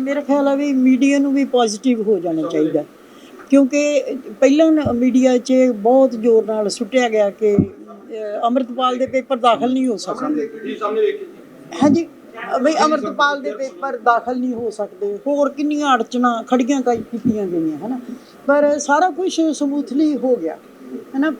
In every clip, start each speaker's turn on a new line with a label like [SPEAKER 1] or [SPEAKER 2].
[SPEAKER 1] ਮੇਰਾ ਖਿਆਲ ਆ ਵੀ ਮੀਡੀਆ ਨੂੰ ਵੀ ਪੋਜ਼ਿਟਿਵ ਹੋ ਜਾਣਾ ਚਾਹੀਦਾ। ਕਿਉਂਕਿ ਪਹਿਲਾਂ ਮੀਡੀਆ 'ਚ ਬਹੁਤ ਜ਼ੋਰ ਨਾਲ ਸੁੱਟਿਆ ਗਿਆ ਕਿ ਅੰਮ੍ਰਿਤਪਾਲ ਦੇ ਪੇਪਰ ਦਾਖਲ ਨਹੀਂ ਹੋ ਸਕਦੇ। ਹਾਂਜੀ ਬਈ ਅਮਰਤਪਾਲ ਦੇ ਪੇਪਰ ਦਾਖਲ ਨਹੀਂ ਹੋ ਸਕਦੇ। ਹੋਰ ਕਿੰਨੀਆਂ ਅੜਚਣਾ ਖੜੀਆਂ ਕੀਤੀਆਂ ਗਈਆਂ ਹਨਾ? ਪਰ ਸਾਰਾ ਕੁਝ ਸਮੂਥਲੀ ਹੋ ਗਿਆ। ਹਨਾ?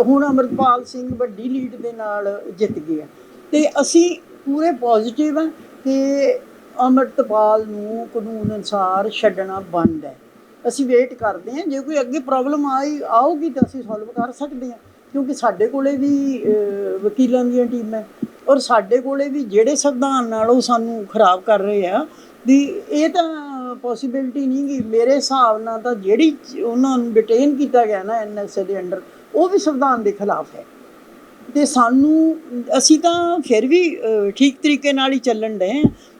[SPEAKER 1] ਹੁਣ ਅਮਰਤਪਾਲ ਸਿੰਘ ਵੱਡੀ ਲੀਡ ਦੇ ਨਾਲ ਜਿੱਤ ਗਿਆ ਤੇ ਅਸੀਂ ਪੂਰੇ ਪੋਜ਼ਿਟਿਵ ਹਾਂ ਕਿ ਅਮਰਤਪਾਲ ਨੂੰ ਕਾਨੂੰਨ ਅਨੁਸਾਰ ਛੱਡਣਾ ਬੰਦ ਹੈ। ਅਸੀਂ ਵੇਟ ਕਰਦੇ ਹਾਂ। ਜੇ ਕੋਈ ਅੱਗੇ ਪ੍ਰੋਬਲਮ ਆਈ, ਆਊਗੀ ਤਾਂ ਅਸੀਂ ਸੋਲਵ ਕਰ ਸਕਦੇ ਹਾਂ। ਕਿਉਂਕਿ ਸਾਡੇ ਕੋਲੇ ਵੀ ਵਕੀਲਾਂ ਦੀਆਂ ਟੀਮਾਂ ਔਰ ਸਾਡੇ ਕੋਲੇ ਵੀ ਜਿਹੜੇ ਸੰਵਿਧਾਨ ਨਾਲ ਉਹ ਸਾਨੂੰ ਖਰਾਬ ਕਰ ਰਹੇ ਆ, ਵੀ ਇਹ ਤਾਂ ਪੋਸੀਬਿਲਿਟੀ ਨਹੀਂ ਗੀ ਮੇਰੇ ਹਿਸਾਬ ਨਾਲ ਤਾਂ ਜਿਹੜੀ ਉਹਨਾਂ ਨੂੰ ਡਿਟੇਨ ਕੀਤਾ ਗਿਆ ਨਾ ਐਨਐਸਏ ਦੇ ਅੰਡਰ ਉਹ ਵੀ ਸੰਵਿਧਾਨ ਦੇ ਖਿਲਾਫ ਹੈ। ਤੇ ਸਾਨੂੰ, ਅਸੀਂ ਤਾਂ ਫਿਰ ਵੀ ਠੀਕ ਤਰੀਕੇ ਨਾਲ ਹੀ ਚੱਲਣ ਡਏ ਹਾਂ।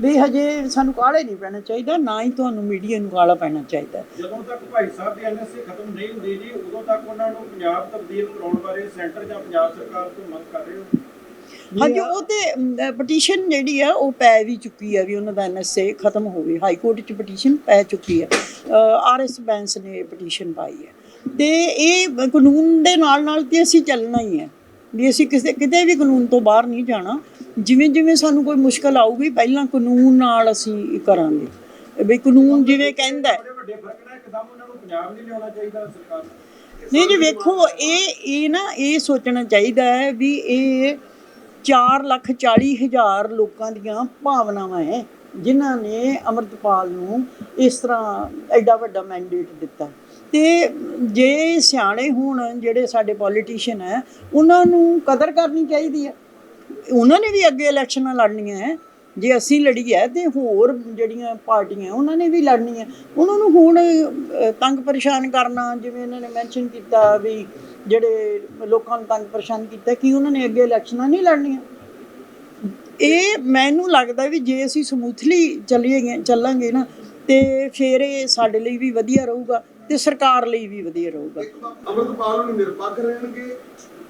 [SPEAKER 1] ਵੀ ਹਜੇ ਸਾਨੂੰ ਕਾਹਲੇ ਨਹੀਂ ਪੈਣਾ ਚਾਹੀਦਾ ਨਾ ਹੀ ਤੁਹਾਨੂੰ ਮੀਡੀਆ ਨੂੰ ਕਾਹਲਾ ਪੈਣਾ ਚਾਹੀਦਾ।
[SPEAKER 2] ਜਦੋਂ ਤੱਕ ਭਾਈ ਸਾਹਿਬ ਦੀ ਐਨਐਸਏ ਖਤਮ ਨਹੀਂ ਹੁੰਦੀ ਜੀ ਉਦੋਂ ਤੱਕ ਉਹਨਾਂ ਨੂੰ ਪੰਜਾਬ ਤਬਦੀਲ ਕਰਾਉਣ ਬਾਰੇ ਸੈਂਟਰ ਜਾਂ ਪੰਜਾਬ ਸਰਕਾਰ ਤੋਂ ਮੰਗ ਕਰ ਰਹੇ ਹੋ?
[SPEAKER 1] ਹਾਂਜੀ ਉਹ ਤੇ ਪਟੀਸ਼ਨ ਜਿਹੜੀ ਆ ਉਹ ਪੈ ਵੀ ਚੁੱਕੀ ਆ ਵੀ ਉਹਨਾਂ ਦਾ ਐਨਐਸਏ ਖਤਮ ਹੋਵੇ। ਹਾਈ ਕੋਰਟ ਚ ਪਟੀਸ਼ਨ ਪੈ ਚੁੱਕੀ ਆ। ਆਰਐਸ ਬੈਂਸ ਨੇ ਪਟੀਸ਼ਨ ਪਾਈ ਹੈ ਤੇ ਇਹ ਕਾਨੂੰਨ ਦੇ ਨਾਲ ਨਾਲ ਤੇ ਅਸੀਂ ਚੱਲਣਾ ਹੀ ਹੈ ਵੀ ਅਸੀਂ ਕਿਸੇ ਕਿਤੇ ਵੀ ਕਾਨੂੰਨ ਤੋਂ ਬਾਹਰ ਨਹੀਂ ਜਾਣਾ। ਜਿਵੇਂ ਜਿਵੇਂ ਸਾਨੂੰ ਕੋਈ ਮੁਸ਼ਕਲ ਆਊਗੀ, ਪਹਿਲਾਂ ਕਾਨੂੰਨ ਨਾਲ ਅਸੀਂ ਕਰਾਂਗੇ। ਵੀ ਕਾਨੂੰਨ ਜਿਵੇਂ ਕਹਿੰਦਾ ਹੈ।
[SPEAKER 2] ਵੱਡੇ ਫ਼ਰਕ ਨਾਲ ਇੱਕਦਮ ਉਹਨਾਂ ਨੂੰ ਪੰਜਾਬ ਨਹੀਂ ਲਿਆਉਣਾ ਚਾਹੀਦਾ ਸਰਕਾਰ
[SPEAKER 1] ਨਹੀਂ ਜੀ, ਵੇਖੋ, ਇਹ ਇਹ ਨਾ, ਇਹ ਸੋਚਣਾ ਚਾਹੀਦਾ ਹੈ ਵੀ ਇਹ 4 ਲੱਖ 40 ਹਜ਼ਾਰ ਲੋਕਾਂ ਦੀਆਂ ਭਾਵਨਾਵਾਂ ਹੈ, ਜਿਨ੍ਹਾਂ ਨੇ ਅਮਰਤਪਾਲ ਨੂੰ ਇਸ ਤਰ੍ਹਾਂ ਐਡਾ ਵੱਡਾ ਮੈਂਡੇਟ ਦਿੱਤਾ। ਤੇ ਜੇ ਸਿਆਣੇ ਹੋਣ ਜਿਹੜੇ ਸਾਡੇ ਪੋਲੀਟੀਸ਼ੀਅਨ ਹੈ, ਉਹਨਾਂ ਨੂੰ ਕਦਰ ਕਰਨੀ ਚਾਹੀਦੀ ਹੈ। ਉਹਨਾਂ ਨੇ ਵੀ ਅੱਗੇ ਇਲੈਕਸ਼ਨਾਂ ਲੜਨੀਆਂ ਹੈ। ਜੇ ਅਸੀਂ ਲੜੀ ਹੈ ਤੇ ਹੋਰ ਜਿਹੜੀਆਂ ਪਾਰਟੀਆਂ ਉਹਨਾਂ ਨੇ ਵੀ ਲੜਨੀ ਹੈ। ਉਹਨਾਂ ਨੂੰ ਹੁਣ ਤੰਗ ਪਰੇਸ਼ਾਨ ਕਰਨਾ, ਜਿਵੇਂ ਇਹਨਾਂ ਨੇ ਮੈਂਸ਼ਨ ਕੀਤਾ ਵੀ ਜਿਹੜੇ ਲੋਕਾਂ ਨੂੰ ਤੰਗ ਪਰੇਸ਼ਾਨ ਕੀਤਾ, ਕਿ ਉਹਨਾਂ ਨੇ ਅੱਗੇ ਇਲੈਕਸ਼ਨਾਂ ਨਹੀਂ ਲੜਨੀਆਂ? ਇਹ ਮੈਨੂੰ ਲੱਗਦਾ ਵੀ ਜੇ ਅਸੀਂ ਸਮੂਥਲੀ ਚੱਲੀਏ, ਚੱਲਾਂਗੇ ਨਾ, ਤੇ ਫਿਰ ਇਹ ਸਾਡੇ ਲਈ ਵੀ ਵਧੀਆ ਰਹੂਗਾ। ਤੇ ਸਰਕਾਰ ਲਈ ਵੀ ਵਧੀਆ ਰਹੂਗਾ।
[SPEAKER 3] ਅਮਰਤਪਾਲ ਨੂੰ ਨਿਰਪੱਖ ਰਹਿਣਗੇ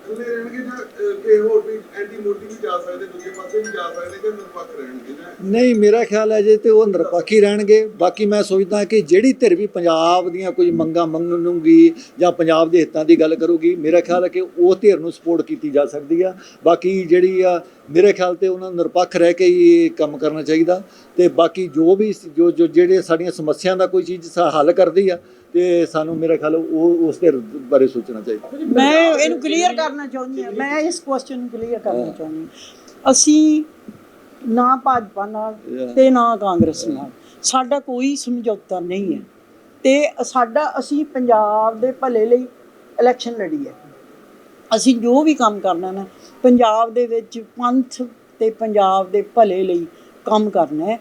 [SPEAKER 3] ਇਕੱਲੇ ਰਹਿਣਗੇ ਜਾਂ ਕਿਸੇ ਹੋਰ ਵੀ ਐਂਟੀ ਮੋਦੀ ਵੀ ਜਾ ਸਕਦੇ ਦੂਜੇ ਪਾਸੇ ਵੀ ਜਾ ਸਕਦੇ ਕਿ ਨਿਰਪੱਖ ਰਹਿਣਗੇ ਜਾਂ
[SPEAKER 4] ਨਹੀਂ ਮੇਰਾ ਖਿਆਲ ਹੈ ਜੇ ਤੇ ਉਹ ਨਿਰਪੱਖੀ ਰਹਿਣਗੇ। ਬਾਕੀ ਮੈਂ ਸੋਚਦਾ ਕਿ ਜਿਹੜੀ ਧਿਰ ਵੀ ਪੰਜਾਬ ਦੀਆਂ ਕੋਈ ਮੰਗਾਂ ਮੰਗਣਗੀ ਜਾਂ ਪੰਜਾਬ ਦੇ ਹਿੱਤਾਂ ਦੀ ਗੱਲ ਕਰੂਗੀ ਮੇਰਾ ਖਿਆਲ ਹੈ ਕਿ ਉਹ ਧਿਰ ਨੂੰ ਸਪੋਰਟ ਕੀਤੀ ਜਾ ਸਕਦੀ ਆ। ਬਾਕੀ ਜਿਹੜੀ ਆ ਮੇਰੇ ਖਿਆਲ ਤੇ ਉਹਨਾਂ ਨੂੰ ਨਿਰਪੱਖ ਰਹਿ ਕੇ ਹੀ ਕੰਮ ਕਰਨਾ ਚਾਹੀਦਾ। ਤੇ ਬਾਕੀ ਜੋ ਵੀ ਜੋ ਜੋ ਜਿਹੜੇ ਸਾਡੀਆਂ ਸਮੱਸਿਆਵਾਂ ਦਾ ਕੋਈ ਚੀਜ਼ ਹੱਲ ਕਰਦੀ ਆ ਤੇ ਸਾਨੂੰ ਮੇਰੇ ਖਿਆਲ ਉਹ ਉਸ ਧਿਰ ਬਾਰੇ ਸੋਚਣਾ ਚਾਹੀਦਾ।
[SPEAKER 1] ਮੈਂ ਇਹਨੂੰ ਕਲੀਅਰ ਕਰਨਾ ਚਾਹੁੰਦੀ ਹਾਂ। ਮੈਂ ਇਸ ਕੁਐਸਚਨ ਨੂੰ ਕਲੀਅਰ ਕਰਨਾ ਚਾਹੁੰਦੀ ਅਸੀਂ ਨਾ ਭਾਜਪਾ ਨਾਲ. ਤੇ ਨਾ ਕਾਂਗਰਸ ਨਾਲ। ਸਾਡਾ ਕੋਈ ਸਮਝੌਤਾ ਨਹੀਂ ਹੈ। ਤੇ ਸਾਡਾ ਅਸੀਂ ਪੰਜਾਬ ਦੇ ਭਲੇ ਲਈ ਇਲੈਕਸ਼ਨ ਲੜੀ ਹੈ। ਅਸੀਂ ਜੋ ਵੀ ਕੰਮ ਕਰਨਾ ਨਾ ਪੰਜਾਬ ਦੇ ਵਿੱਚ ਪੰਥ ਤੇ ਪੰਜਾਬ ਦੇ ਭਲੇ ਲਈ ਕੰਮ ਕਰਨਾ ਹੈ।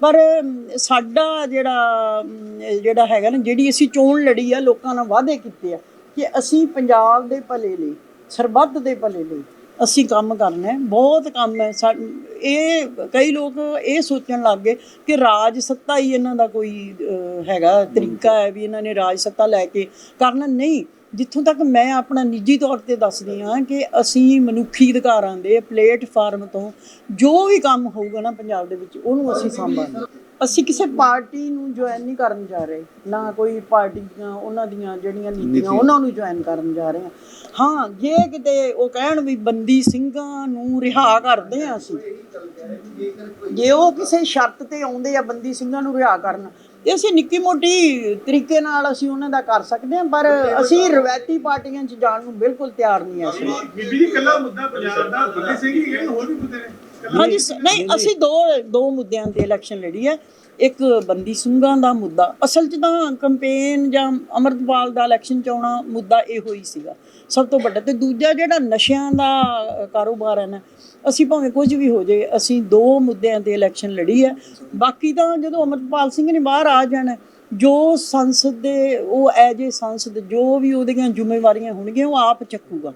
[SPEAKER 1] ਪਰ ਸਾਡਾ ਜਿਹੜਾ ਜਿਹੜਾ ਹੈਗਾ ਨਾ, ਜਿਹੜੀ ਅਸੀਂ ਚੋਣ ਲੜੀ ਆ, ਲੋਕਾਂ ਨਾਲ ਵਾਅਦੇ ਕੀਤੇ ਆ ਕਿ ਅਸੀਂ ਪੰਜਾਬ ਦੇ ਭਲੇ ਲਈ, ਸਰਬੱਤ ਦੇ ਭਲੇ ਲਈ ਅਸੀਂ ਕੰਮ ਕਰਨਾ ਹੈ। ਬਹੁਤ ਕੰਮ ਹੈ। ਸਾ- ਇਹ ਕਈ ਲੋਕ ਇਹ ਸੋਚਣ ਲੱਗ ਗਏ ਕਿ ਰਾਜ ਸੱਤਾ ਹੀ ਇਹਨਾਂ ਦਾ ਕੋਈ ਹੈਗਾ, ਤਰੀਕਾ ਹੈ ਵੀ ਇਹਨਾਂ ਨੇ ਰਾਜ ਸੱਤਾ ਲੈ ਕੇ ਕਰਨਾ। ਨਹੀਂ ਜਿੱਥੋਂ ਤੱਕ ਮੈਂ ਆਪਣਾ ਨਿੱਜੀ ਤੌਰ ਤੇ ਦੱਸਦੀ ਹਾਂ ਕਿ ਅਸੀਂ ਮਨੁੱਖੀ ਅਧਿਕਾਰਾਂ ਦੇ ਪਲੇਟਫਾਰਮ ਤੋਂ ਜੋ ਵੀ ਕੰਮ ਹੋਊਗਾ ਨਾ ਪੰਜਾਬ ਦੇ ਵਿੱਚ ਉਹਨੂੰ ਅਸੀਂ ਸੰਭਾਲਾਂਗੇ ਅਸੀਂ ਕਿਸੇ ਪਾਰਟੀ ਨੂੰ ਜੁਆਇਨ ਨਹੀਂ ਕਰਨ ਜਾ ਰਹੇ ਨਾ ਕੋਈ ਪਾਰਟੀਆਂ ਉਹਨਾਂ ਦੀਆਂ ਜਿਹੜੀਆਂ ਨੀਤੀਆਂ ਉਹਨਾਂ ਨੂੰ ਜੁਆਇਨ ਕਰਨ ਜਾ ਰਹੇ ਹਾਂ। ਹਾਂ ਜੇ ਕਿਤੇ ਉਹ ਕਹਿਣ ਵੀ ਬੰਦੀ ਸਿੰਘਾਂ ਨੂੰ ਰਿਹਾ ਕਰਦੇ ਆ ਅਸੀਂ ਜੇ ਉਹ ਕਿਸੇ ਸ਼ਰਤ ਤੇ ਆਉਂਦੇ ਆ ਬੰਦੀ ਸਿੰਘਾਂ ਨੂੰ ਰਿਹਾ ਕਰਨ ਤੇ ਅਸੀਂ ਨਿੱਕੀ ਮੋਟੀ ਤਰੀਕੇ ਨਾਲ ਅਸੀਂ ਉਹਨਾਂ ਦਾ ਕਰ ਸਕਦੇ ਹਾਂ ਪਰ ਅਸੀਂ ਰਵਾਇਤੀ ਪਾਰਟੀਆਂ 'ਚ ਜਾਣ ਨੂੰ ਬਿਲਕੁਲ ਤਿਆਰ ਨਹੀਂ ਹਾਂ। ਅਸੀਂ
[SPEAKER 2] ਬੀਬੀ ਜੀ ਕੱਲਾ ਮੁੱਦਾ ਪੰਜਾਬ ਦਾ ਬੰਦੀ ਸਿੰਘ ਹੀ ਹੈ ਹੋਰ ਵੀ ਮੁੱਦੇ ਨੇ।
[SPEAKER 1] ਹਾਂਜੀ ਸ- ਨਹੀਂ ਅਸੀਂ ਦੋ ਦੋ ਮੁੱਦਿਆਂ ਤੇ ਇਲੈਕਸ਼ਨ ਲੜੀ ਹੈ। ਇੱਕ ਬੰਦੀ ਸਿੰਘਾਂ ਦਾ ਮੁੱਦਾ। ਅਸਲ 'ਚ ਤਾਂ ਕੰਪੇਨ ਜਾਂ ਅਮਰਤਪਾਲ ਦਾ ਇਲੈਕਸ਼ਨ ਚ ਆਉਣਾ ਮੁੱਦਾ ਇਹੋ ਹੀ ਸੀਗਾ। ਸਭ ਤੋਂ ਵੱਡਾ ਤੇ ਦੂਜਾ ਜਿਹੜਾ ਨਸ਼ਿਆਂ ਦਾ ਅ, ਕਾਰੋਬਾਰ ਹੈ ਨਾ ਅਸੀਂ ਭਾਵੇਂ ਕੁਝ ਵੀ ਹੋ ਜਾਏ ਅਸੀਂ ਦੋ ਮੁੱਦਿਆਂ ਤੇ ਇਲੈਕਸ਼ਨ ਲੜੀ ਹੈ। ਬਾਕੀ ਤਾਂ ਜਦੋਂ ਅਮਰਤਪਾਲ ਸਿੰਘ ਨੇ ਬਾਹਰ ਆ ਜਾਣਾ ਜੋ ਸੰਸਦ ਦੇ ਉਹ ਐਜ ਏ ਸੰਸਦ ਜੋ ਵੀ ਉਹਦੀਆਂ ਜ਼ਿੰਮੇਵਾਰੀਆਂ ਹੋਣਗੀਆਂ ਉਹ ਆਪ ਚੱਕੂਗਾ।